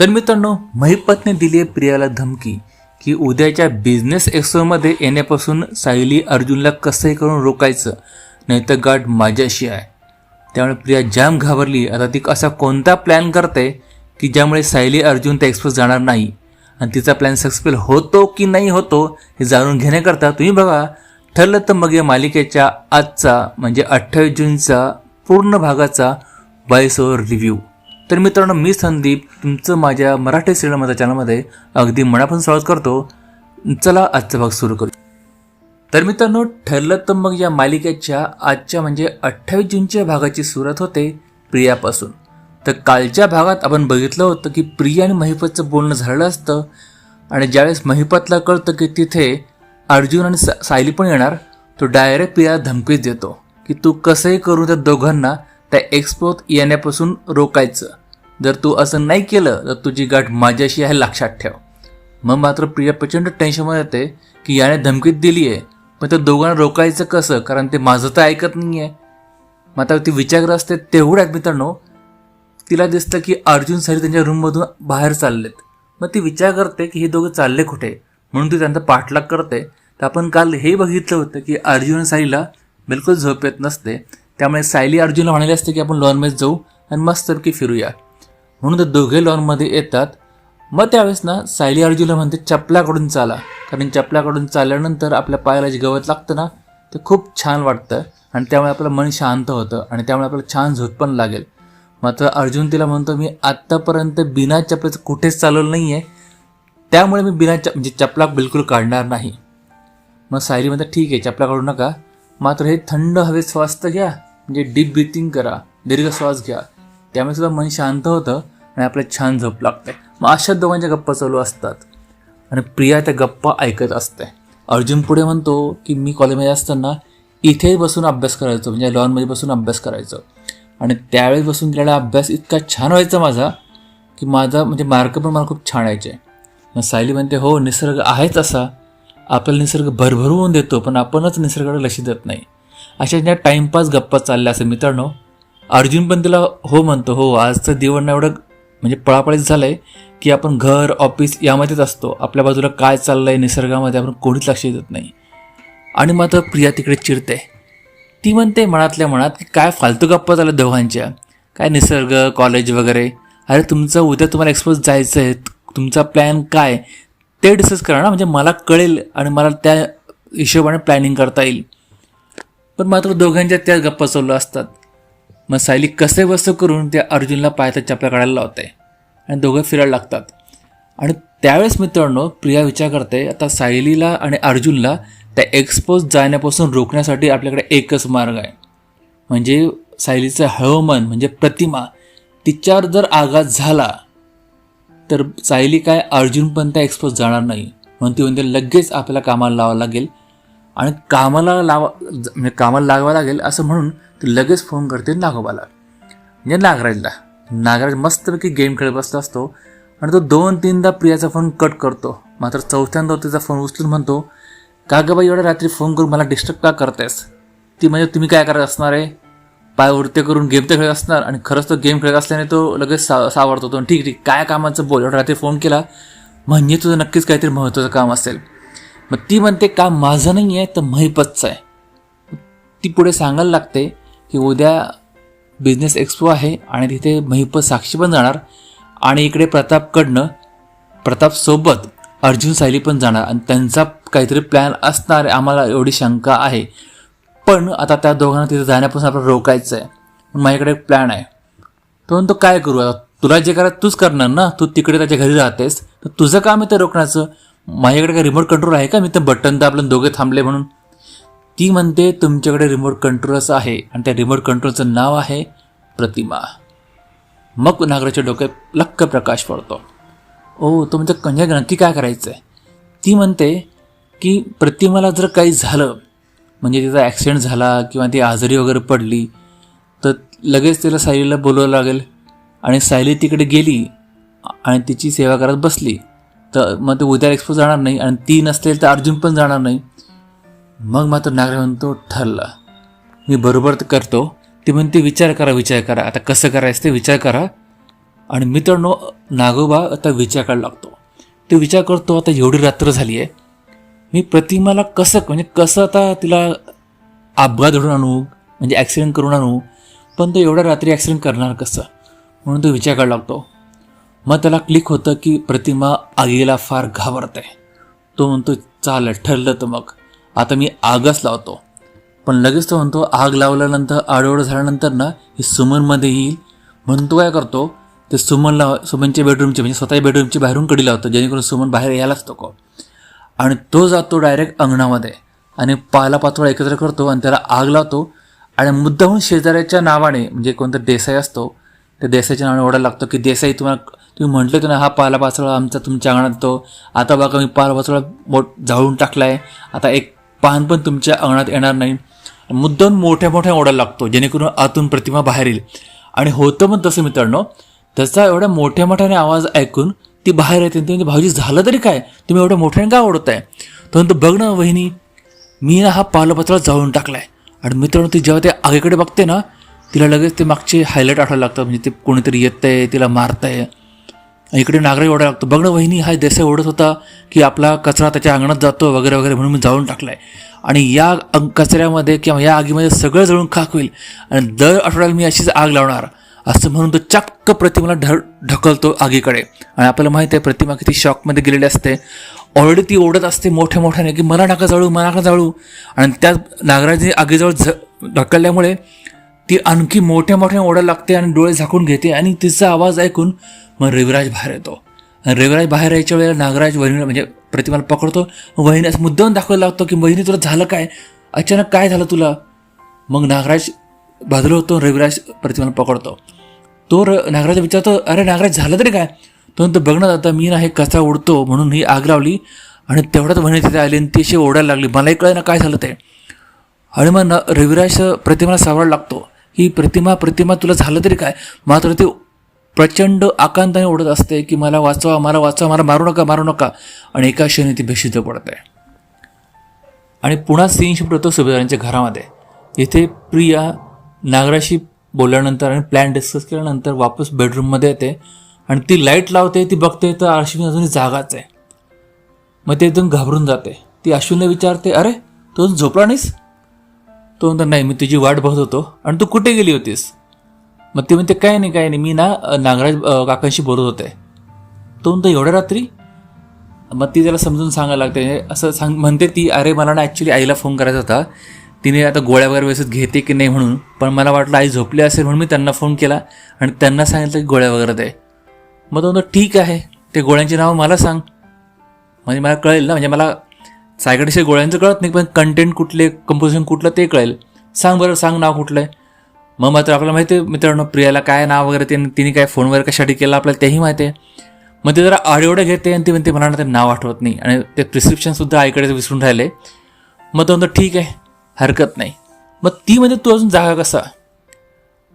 तर मित्रांनो महिपतने दिली आहे प्रियाला धमकी की उद्याच्या बिझनेस एक्सोमध्ये येण्यापासून सायली अर्जुनला कसंही करून रोकायचं नाही तर गाठ माझ्याशी आहे. त्यामुळे प्रिया जाम घाबरली. आता ती असा कोणता प्लॅन करते की ज्यामुळे सायली अर्जुन त्या एक्सप्रेस जाणार नाही? आणि तिचा प्लॅन सक्सेसफुल होतो की नाही होतो हे जाणून घेण्याकरता तुम्ही बघा ठरलं तर मग या मालिकेच्या आजचा म्हणजे अठ्ठावीस जूनचा पूर्ण भागाचा बायसोवर ओव्हर रिव्ह्यू तर मित्रांनो मी संदीप तुमचं माझ्या मराठी सिरियल माझ्या चॅनलमध्ये अगदी मनापासून स्वागत करतो. चला आजचा भाग सुरू करू. तर मित्रांनो ठरलं तर मग या मालिकेच्या आजच्या म्हणजे अठ्ठावीस जूनच्या भागाची सुरुवात होते प्रियापासून. तर कालच्या भागात आपण बघितलं होतं की प्रिया आणि महिपतचं बोलणं झालेलं असतं आणि ज्यावेळेस महिपतला कळतं की तिथे अर्जुन आणि सा- सायली पण येणार तो डायरेक्ट प्रियाला धमकीच देतो की तू कसंही करून त्या दोघांना त्या एक्सपोत येण्यापासून रोकायचं. जर तू असं नाही केलं तर तुझी गाठ माझ्याशी आहे लक्षात ठेव. मग मात्र प्रिया प्रचंड टेन्शनमध्ये येते की याने धमकीत दिली आहे. पण त्या दोघांना रोकायचं कसं? कारण ते माझं तर ऐकत नाही आहे मग आता ती विचार असते तेवढ्यात मित्रांनो तिला दिसतं की अर्जुन सरी त्यांच्या रूममधून बाहेर चाललेत. मग ती विचार करते की हे दोघं चालले कुठे? म्हणून ती त्यांचा पाठलाग करते. तर आपण काल हे बघितलं होतं की अर्जुन साईला बिलकुल झोप येत नसते. त्यामुळे सायली अर्जुनला म्हणाले असते की आपण लॉनमध्ये जाऊ आणि मस्तपैकी फिरूया. म्हणून ते दोघे लॉनमध्ये येतात. मग त्यावेळेस ना सायली अर्जुनला म्हणते चपलाकडून चाला. कारण चपलाकडून चालल्यानंतर आपल्या पायाला जे गवत लागतं ना ते खूप छान वाटतं. आणि त्यामुळे आपलं मन शांत होतं आणि त्यामुळे आपल्याला छान झोप पण लागेल. मात्र अर्जुन तिला म्हणतो मी आत्तापर्यंत बिना चपलेचं कुठेच चालवलं नाही आहे त्यामुळे मी बिना च म्हणजे चपला बिलकुल काढणार नाही. मग सायली म्हणतात ठीक आहे चपला काढू नका. मात्र हे थंड हवेत श्वास तर घ्या. म्हणजे डीप ब्रिथिंग करा. दीर्घ श्वास घ्या. त्यामुळे सुद्धा मन शांत होतं. आणि आपल्याला छान झोप लागते. मग अशा दोघांच्या गप्पा चालू असतात. आणि प्रिया त्या गप्पा ऐकत असते. अर्जुन पुढे म्हणतो की मी कॉलेजमध्ये असताना इथे बसून अभ्यास करायचो. म्हणजे लॉनमध्ये बसून अभ्यास करायचो. आणि त्यावेळेस बसून केलेला अभ्यास इतका छान व्हायचा माझा की माझा म्हणजे मार्क पण मला खूप छान यायचे. मग सायली म्हणते हो निसर्ग आहेच असा. आपल्याला निसर्ग भरभरून देतो पण आपणच निसर्गाकडे लक्ष देत नाही. अशा ज्या टाईमपास गप्पा चालल्या असेल मित्रांनो अर्जुन पण तिला हो म्हणतो हो आजचं दिवण एवढं म्हणजे पळापळीच झालं आहे की आपण घर ऑफिस यामध्येच असतो. आपल्या बाजूला काय चाललं आहे निसर्गामध्ये आपण कोणीच लक्ष देत नाही. आणि मात्र प्रिया तिकडे चिरते ती म्हणते मनातल्या मनात की काय फालतू गप्पा झाल्या दोघांच्या. काय निसर्ग कॉलेज वगैरे. अरे तुमचं उद्या तुम्हाला एक्सपोज जायचं आहे. तुमचा प्लॅन काय? ते डिस्कस करा ना. म्हणजे मला कळेल आणि मला त्या हिशोबाने प्लॅनिंग करता येईल. पण मात्र दोघांच्या त्याच गप्पा चालू असतात. मग सायली कसे वसं करून त्या अर्जुनला पायाचा चपला काढायला लावते? आणि दोघं फिरायला लागतात. आणि त्यावेळेस मित्रांनो प्रिया विचार करते आता सायलीला आणि अर्जुनला त्या एक्सपोज जाण्यापासून रोखण्यासाठी आपल्याकडे एकच मार्ग आहे. म्हणजे सायलीचं हळवमन म्हणजे प्रतिमा तिच्यावर जर आघात झाला तर सायली काय अर्जुन पण त्या एक्सपोज जाणार नाही. म्हणून ती म्हणते लगेच आपल्याला कामाला लावावं लागेल. आणि कामाला लावा ज- म्हणजे कामाला लागावं लागेल असं म्हणून ती लगेच फोन करते नागोबाला. म्हणजे नागराजला. नागराज मस्तपैकी गेम खेळत बसला असतो आणि तो दोन तीनदा प्रियाचा फोन कट करतो. मात्र चौथ्यांदा तिचा फोन उचलून म्हणतो का गं बाई एवढ्या रात्री फोन करून मला डिस्टर्ब का करतेस? ती म्हणजे तुम्ही काय करत असणार आहे? पाय उडते करून गेम तर खेळत असणार आणि खरंच तो गेम खेळत असल्याने तो लगेच सा सावरतो. तो ठीक ठीक काय कामाचं बोल? एवढ्या रात्री फोन केला? म्हणजे तुझं नक्कीच काहीतरी महत्त्वाचं काम असेल. मग ती म्हणते काम माझं नाही आहे तर महिपतचं आहे. ती पुढे सांगायला लागते की उद्या बिझनेस एक्सपो आहे आणि तिथे महिपत साक्षी पण जाणार आणि इकडे प्रतापकडनं प्रतापसोबत अर्जुन सायली पण जाणार आणि त्यांचा काहीतरी प्लॅन असणार आम्हाला एवढी शंका आहे. पण आता त्या दोघांना तिथे जाण्यापासून आपल्याला रोकायचं आहे पण माझ्याकडे एक प्लॅन आहे. तो म्हणतो काय करू? आता तुला जे करा तूच करणार ना? तू तिकडे त्याच्या घरी राहतेस. तर तुझं काम आहे ते रोखण्याचं. माझ्याकडे काय रिमोट कंट्रोल आहे का? मी तर बटन दाबलं आपलं दोघे थांबले म्हणून. ती म्हणते तुमच्याकडे रिमोट कंट्रोलच आहे आणि त्या रिमोट कंट्रोलचं नाव आहे प्रतिमा. मग नागराच्या डोक्यात लक्क प्रकाश पडतो. ओ तो म्हणतो कन्या नक्की काय करायचं आहे ती म्हणते की प्रतिमाला जर काही झालं म्हणजे तिचा ॲक्सिडेंट झाला किंवा ती आजारी वगैरे पडली तर लगेच तिला सायलीला बोलवावं लागेल. आणि सायली तिकडे गेली आणि तिची सेवा करत बसली. तर मग ते उद्या एक्सपो जाणार नाही आणि ती नसतील तर अर्जुन पण जाणार नाही. मग मात्र नागरे म्हणतो ठरलं. मी बरोबर तर करतो. ती म्हणते विचार करा विचार करा. आता कसं करायचं ते विचार करा. आणि मित्रांनो नागोबा आता विचार करायला लागतो. ते विचार करतो आता एवढी रात्र झाली आहे. मी प्रतिमाला कसं म्हणजे कसं आता तिला अपघात घडून आणू? म्हणजे ॲक्सिडेंट करून आणू? पण तो एवढ्या रात्री ॲक्सिडेंट करणार कसं? म्हणून तो विचार करायला लागतो. मग त्याला क्लिक होतं की प्रतिमा आगीला फार घाबरते. तो म्हणतो चाल ठरलं तर मग. आता मी आगच लावतो. पण लगेच तो म्हणतो आग लावल्यानंतर आडवड झाल्यानंतर ना ही सुमनमध्ये येईल. म्हणतो काय करतो ते सुमनला सुमनच्या बेडरूमची म्हणजे स्वतःच्या बेडरूमची बाहेरून कडी लावतो जेणेकरून सुमन बाहेर यायलाच नको. आणि तो जातो डायरेक्ट अंगणामध्ये आणि पाला पाचोळा एकत्र करतो आणि त्याला आग लावतो. आणि मुद्दाहून शेजाऱ्याच्या नावाने म्हणजे कोणतं देसाई असतो त्या देसाईच्या नावाने ओढायला लागतो की देसाई तुम्हाला तुम्ही म्हटले होते ना हा पाला पाचोळा आमचा तुमच्या अंगणात येतो. आता बघा मी पाला पाचोळा मोठ जाळून आहे आता एक पान पण तुमच्या अंगणात येणार नाही. मुद्दाम मोठ्या मोठ्या ओढायला लागतो जेणेकरून आतून प्रतिमा बाहेर येईल. आणि होतं पण तसं मित्रांनो त्याचा एवढ्या मोठ्या मोठ्याने आवाज ऐकून ती बाहेर येते म्हणजे भाऊजी झालं तरी काय? तुम्ही एवढ्या मोठ्याने का ओढताय? तो म्हणतो बघ ना वहिनी मी ना हा पालापाचोळा जाळून टाकलाय. आणि मित्रांनो ती जेव्हा ते आगीकडे बघते ना तिला लगेच ते मागचे हायलाईट आठवायला लागतं म्हणजे ते कोणीतरी येत आहे तिला मारत आहे इकडे नागरी ओढायला लागतो. बघणं वहिनी हा देसाई ओढत होता की आपला कचरा त्याच्या अंगणात जातो वगैरे वगैरे म्हणून मी जाळून आहे आणि या कचऱ्यामध्ये किंवा या आगीमध्ये सगळं जळून खाक होईल. आणि दर आठवड्याला मी अशीच आग लावणार. असं म्हणून तो चक्क प्रतिमाला ढ ढकलतो आगीकडे. आणि आपल्याला माहिती आहे प्रतिमा किती शॉकमध्ये गेलेली असते. ऑलरेडी ती ओढत असते मोठ्या मोठ्याने की मला नाका जाळू मला नाका जाळू. आणि त्या नागराजी आगीजवळ झ ढकलल्यामुळे ती आणखी मोठ्या मोठ्या ओढायला लागते आणि डोळे झाकून घेते आणि तिचा आवाज ऐकून मग रविराज बाहेर येतो. आणि रविराज बाहेर यायच्या वेळेला नागराज वहिनी म्हणजे प्रतिमाला पकडतो. वहिनीस मुद्दाम दाखवायला लागतो की वहिनी तुला झालं काय? अचानक काय झालं तुला? मग नागराज बाजूला होतो रविराज प्रतिमाला पकडतो. तो र नागराज विचारतो अरे नागराज झालं तरी काय? तो नंतर बघण्यात आता मी ना हे कचरा उडतो म्हणून ही आग लावली आणि तेवढ्यात वहिनी तिथे आली आणि ती अशी ओढायला लागली. मलाही कळे ना काय झालं ते. आणि मग न रविराज प्रतिमाला सावरायला लागतो. ही प्रतिमा प्रतिमा तुला झालं तरी काय? मात्र ते प्रचंड आकांताने ओढत असते की मला वाचवा मला वाचवा मला मारू नका मारू नका. आणि एका क्षणी ती बेशुद्ध पडते. आणि पुन्हा सीन शिफ्ट होतो सुभेदारांच्या घरामध्ये. इथे प्रिया नागराशी बोलल्यानंतर आणि प्लॅन डिस्कस केल्यानंतर वापस बेडरूममध्ये येते. आणि ती लाइट लावते ती बघते तर अश्विन अजूनही जागाच आहे. मग ते एकदम घाबरून जाते. ती अश्विनला विचारते अरे तू झोपला नाहीस? तो म्हणतो नाही मी तुझी वाट बघत होतो. आणि तू कुठे गेली होतीस? मग ते म्हणते काय नाही काय नाही मी ना नागराज काकांशी बोलत होते. तो म्हणतो एवढ्या रात्री? मग ती त्याला समजून सांगायला लागते. असं सांग म्हणते ती अरे मला ना ॲक्च्युली आईला फोन करायचा होता. तिने आता गोळ्या वगैरे व्यवस्थित घेते की नाही म्हणून पण मला वाटलं आई झोपली असेल म्हणून मी त्यांना फोन केला आणि त्यांना सांगितलं की गोळ्या वगैरे दे. मग तो म्हणतो ठीक आहे ते गोळ्यांची नावं मला सांग. म्हणजे मला कळेल ना म्हणजे मला सायकडिशी गोळ्यांचं कळत नाही पण कंटेंट कुठले कंपोजिशन कुठलं ते कळेल. सांग बरं सांग नाव कुठलं आहे. मग मात्र आपल्याला माहिती आहे मित्रांनो प्रियाला काय नाव वगैरे ते तिने काय फोन वगैरे कशासाठी केलं आपल्याला तेही माहिती आहे. मग ते जरा आडेवडं घेते आणि ती म्हणते मला ते नाव आठवत नाही. आणि ते प्रिस्क्रिप्शनसुद्धा आईकडे विसरून राहिले. मग तो म्हणतो ठीक आहे हरकत नाही. मग ती म्हणजे तू अजून जागा कसा?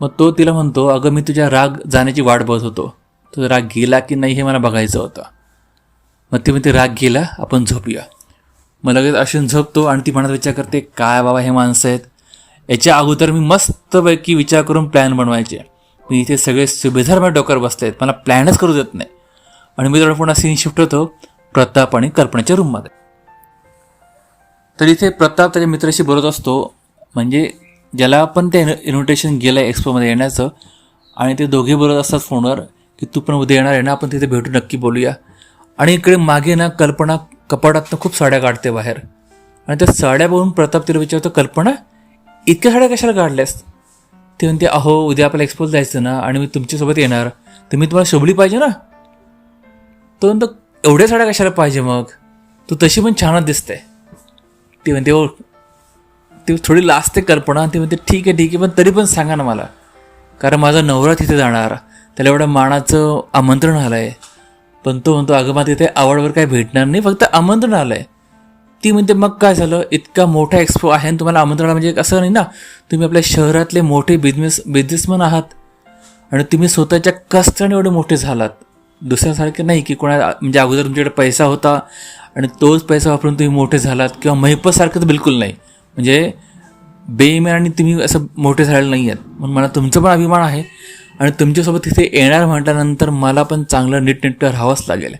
मग तो तिला म्हणतो अगं मी तुझ्या राग जाण्याची वाट बघत होतो. तुझा राग गेला की नाही हे मला बघायचं होतं. मग ती म्हणते राग गेला आपण झोपूया. मग लगेच अश्विन झोपतो आणि ती मनात विचार करते काय बाबा हे माणसं आहेत? याच्या अगोदर मी मस्तपैकी विचार करून प्लॅन बनवायचे. मी इथे सगळे सुभेदार माझ्या डोक्यावर बसले आहेत मला प्लॅनच करू देत नाही. आणि मी तेवढा पुन्हा सीन शिफ्ट होतो प्रताप आणि कल्पनेच्या रूममध्ये तर इथे प्रताप त्याच्या मित्राशी बोलत असतो म्हणजे ज्याला आपण ते इन्व्हिटेशन गेलं आहे एक्सपोमध्ये येण्याचं आणि ते दोघे बोलत असतात फोनवर की तू पण उद्या येणार आहे ना आपण तिथे भेटू नक्की बोलूया. आणि इकडे मागे ना कल्पना कपाटातनं खूप साड्या काढते बाहेर. आणि त्या साड्या बघून प्रताप तिला विचारतो कल्पना इतक्या साड्या कशाला काढल्यास ते म्हणते अहो उद्या आपल्याला एक्सपोज जायचं ना आणि मी तुमच्यासोबत येणार. तर मी तुम्हाला शोभली पाहिजे ना? तो म्हणतो एवढ्या साड्या कशाला पाहिजे मग? तू तशी पण छानच दिसते. ती म्हणते ओ ती थोडी लाजते कल्पना ती म्हणते ठीक आहे ठीक आहे पण तरी पण सांगा ना मला. कारण माझा नवरा तिथे जाणार. त्याला एवढं मानाचं आमंत्रण आलं आहे पण तो म्हणतो अगं मग तिथे आवडवर काय भेटणार नाही फक्त आमंत्रण आलं आहे. ती म्हणते मग काय झालं? इतका मोठा एक्सपो आहे आणि तुम्हाला आमंत्रण म्हणजे असं नाही ना? तुम्ही आपल्या शहरातले मोठे बिझनेस बिझनेसमॅन आहात आणि तुम्ही स्वतःच्या कष्टाने एवढे मोठे झालात. दुसऱ्यासारखे नाही की कोणा म्हणजे अगोदर तुमच्याकडे पैसा होता आणि तोच पैसा वापरून तुम्ही मोठे झालात किंवा महिपसारखं तर बिलकुल नाही. म्हणजे बेईमानाने तुम्ही असं मोठे झालेलं नाही आहेत. म्हणून मला तुमचं पण अभिमान आहे. आणि तुमच्यासोबत तिथे येणार म्हटल्यानंतर मला पण चांगलं नीटनेटकं राहावंच लागेल.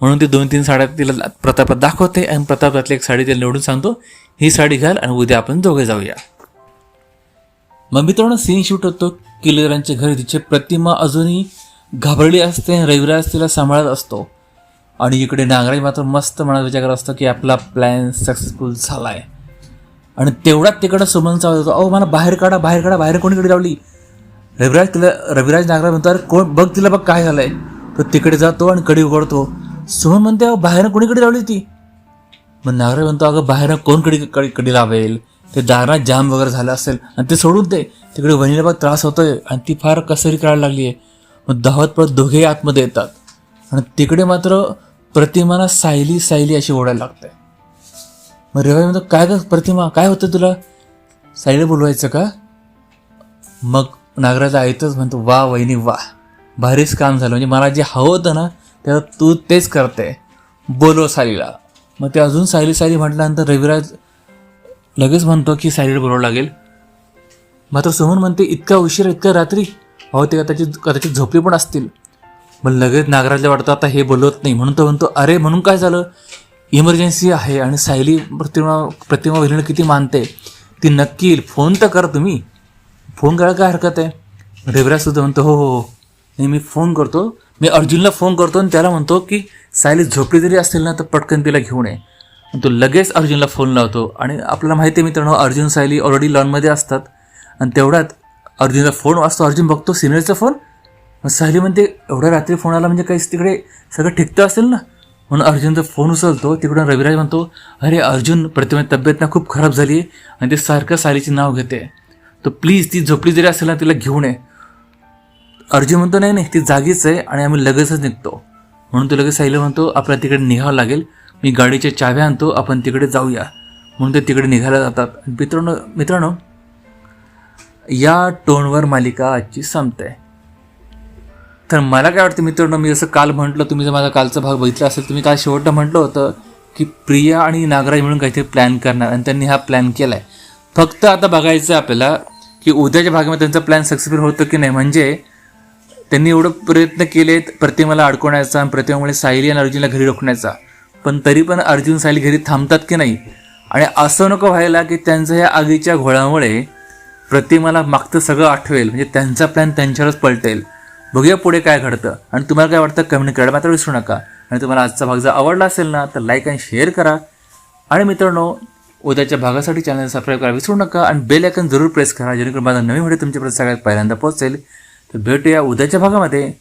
म्हणून ती दोन तीन साड्या तिला प्रतापात दाखवते आणि प्रतापातली एक साडी तिला निवडून सांगतो. ही साडी घाल आणि उद्या आपण दोघे जाऊया. मग मित्रांनो सीन शूट होतो. किल्लेरांच्या घरी तिची प्रतिमा अजूनही घाबरली असते रविराज तिला सांभाळत असतो. आणि इकडे नागराज मात्र मस्त मनात विचार करत असतो की आपला प्लॅन सक्सेसफुल झाला आहे आणि तेवढाच तिकडं सुमनचा आवाज होतो. अहो मला बाहेर काढा बाहेर काढा बाहेर कोणीकडे लावली? रविराज तिला रविराज नागराज म्हणतो अरे कोण बघ तिला बघ काय झालंय. तो तिकडे जातो आणि कडी उघडतो. सुमन म्हणते अहो बाहेर कोणीकडे लावली ती मग नागराज म्हणतो अगं बाहेर कोण कडी कडी कडी लावेल? ते दारात जाम वगैरे झालं असेल आणि ते सोडून दे. तिकडे वहिनीला बघ त्रास होतोय आणि ती फार कसरी करायला लागली आहे मग धावत पळत दोघेही आतमध्ये येतात. आणि तिकडे मात्र प्रतिमाला सायली सायली अशी ओढायला लागते. मग रेवाई म्हणतो काय ग प्रतिमा? काय होतं तुला? सायली बोलवायचं का? मग नागराज ऐकतच म्हणतो वा वहिनी वा. भारीच काम झालं. म्हणजे मला जे हवं होतं ना तेव्हा तू तेच करते. बोलव सायलीला मग ते अजून सायली सायली म्हटल्यानंतर रविराज लगेच म्हणतो की सायलीला बोलावं लागेल. मात्र सोहन म्हणते इतका उशीर इतका रात्री? अहो ते कदाचित कदाचित झोपली पण असतील. मग लगेच नागराजला वाटतं आता हे बोलवत नाही. म्हणून तो म्हणतो अरे म्हणून काय झालं? इमर्जन्सी आहे आणि सायली प्रतिमा प्रतिमा वहिनीला किती मानते. ती नक्की येईल. फोन तर करा तुम्ही. फोन करायला काय हरकत आहे? रेवराज सुद्धा म्हणतो हो हो हो. नाही मी फोन करतो. मी अर्जुनला फोन करतो आणि त्याला म्हणतो की सायली झोपली जरी असेल ना तर पटकन तिला घेऊन ये. तो लगेच अर्जुनला फोन लावतो आणि आपल्याला माहिती आहे मित्रांनो अर्जुन सायली ऑलरेडी लॉनमध्ये असतात. आणि तेवढ्यात अर्जुनला फोन वाजतो. अर्जुन बघतो सिनियरचा फोन. मग सायली म्हणते एवढ्या रात्री फोन आला म्हणजे काहीच तिकडे सगळं ठिकतं असेल ना? म्हणून अर्जुनचा फोन उचलतो. तिकडून रविराज म्हणतो अरे अर्जुन प्रतिमा तब्येत ना खूप खराब झाली आहे आणि ते सारखं सायलीचे नाव घेते. तर प्लीज ती झोपली जरी असेल ना तिला घेऊन ये अर्जुन म्हणतो नाही नाही ती जागीच आहे आणि आम्ही लगेचच निघतो. म्हणून तो लगेच साहिल म्हणतो आपल्याला तिकडे निघावं लागेल. मी गाडीच्या चाव्या आणतो आपण तिकडे जाऊया. म्हणून ते तिकडे निघायला जातात. मित्रांनो मित्रांनो या टोनवर मालिका आजची संपते. तर मला काय वाटतं मित्रांनो मी जसं काल म्हटलं तुम्ही जर माझा कालचा भाग बघितला असेल तुम्ही काल शेवटनं म्हटलं होतं की प्रिया आणि नागराज म्हणून काहीतरी प्लॅन करणार आणि त्यांनी हा प्लॅन केला आहे फक्त आता बघायचं आहे आपल्याला की उद्याच्या भागामध्ये त्यांचा प्लॅन सक्सेसफुल होतो की नाही? म्हणजे त्यांनी एवढं प्रयत्न केलेत प्रतिमाला अडकवण्याचा आणि प्रतिमामुळे सायली आणि अर्जुनला घरी रोखण्याचा. पण तरी पण अर्जुन सायली घरी थांबतात की नाही? आणि असं नको व्हायला की त्यांचा या आगीच्या घोळामुळे प्रतिमाला मागतं सगळं आठवेल. म्हणजे त्यांचा प्लॅन त्यांच्यावरच पलटेल. बघूया पुढे काय घडतं. आणि तुम्हाला काय वाटतं? कमेंट करायला मात्र विसरू नका. आणि तुम्हाला आजचा भाग जर आवडला असेल ना तर लाईक आणि शेअर करा. आणि मित्रांनो उद्याच्या भागासाठी चॅनल सबस्क्राईब करा. विसरू नका आणि बेल आयकन जरूर प्रेस करा जेणेकरून माझा नवीन व्हिडिओ तुमच्यापर्यंत सगळ्यात पहिल्यांदा पोहोचेल. तर भेटूया उद्याच्या भागामध्ये.